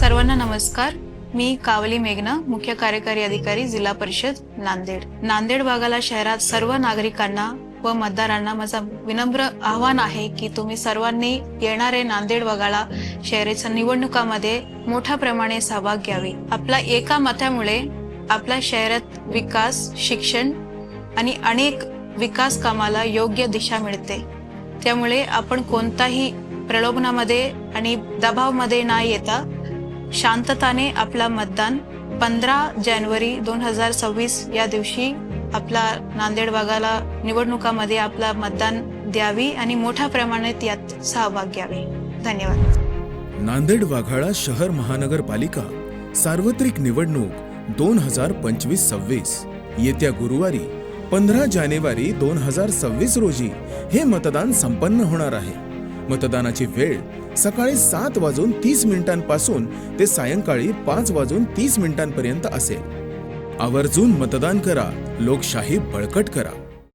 सर्वांना नमस्कार. मी कावली मेघना मुख्य कार्यकारी अधिकारी जिल्हा परिषद नांदेड. नांदेड भागाला शहरात सर्व नागरिकांना व मतदारांना माझा विनम्र आव्हान आहे की तुम्ही सर्वांनी येणारे नांदेड वगाळा शहराच्या निवडणुकामध्ये मोठ्या प्रमाणे सहभाग घ्यावे. आपला एका मतामुळे आपल्या शहरात विकास शिक्षण आणि अनेक विकास कामाला योग्य दिशा मिळते. त्यामुळे आपण कोणताही प्रलोभनामध्ये आणि दबावमध्ये न येता शांतताने आपला मतदान पंधरा जानेवारी दोन हजार सव्वीस या दिवशी आपला नांदेड भागाला निवडणुकामध्ये आपला मतदान द्यावी आणि मोठ्या प्रमाणात यात सहभाग घ्यावे. धन्यवाद. नांदेड वाघाळा शहर महानगरपालिका सार्वत्रिक निवडणूक दोन हजार पंचवीस सव्वीस. येत्या गुरुवारी पंधरा जानेवारी दोन हजार सव्वीस रोजी हे मतदान संपन्न होणार आहे. मतदानाची वेळ सकाळी सात वाजून तीस मिनिटांपासून ते सायंकाळी पाच वाजून तीस मिनिटांपर्यंत असेल. आवर्जून मतदान करा. लोकशाही बळकट करा.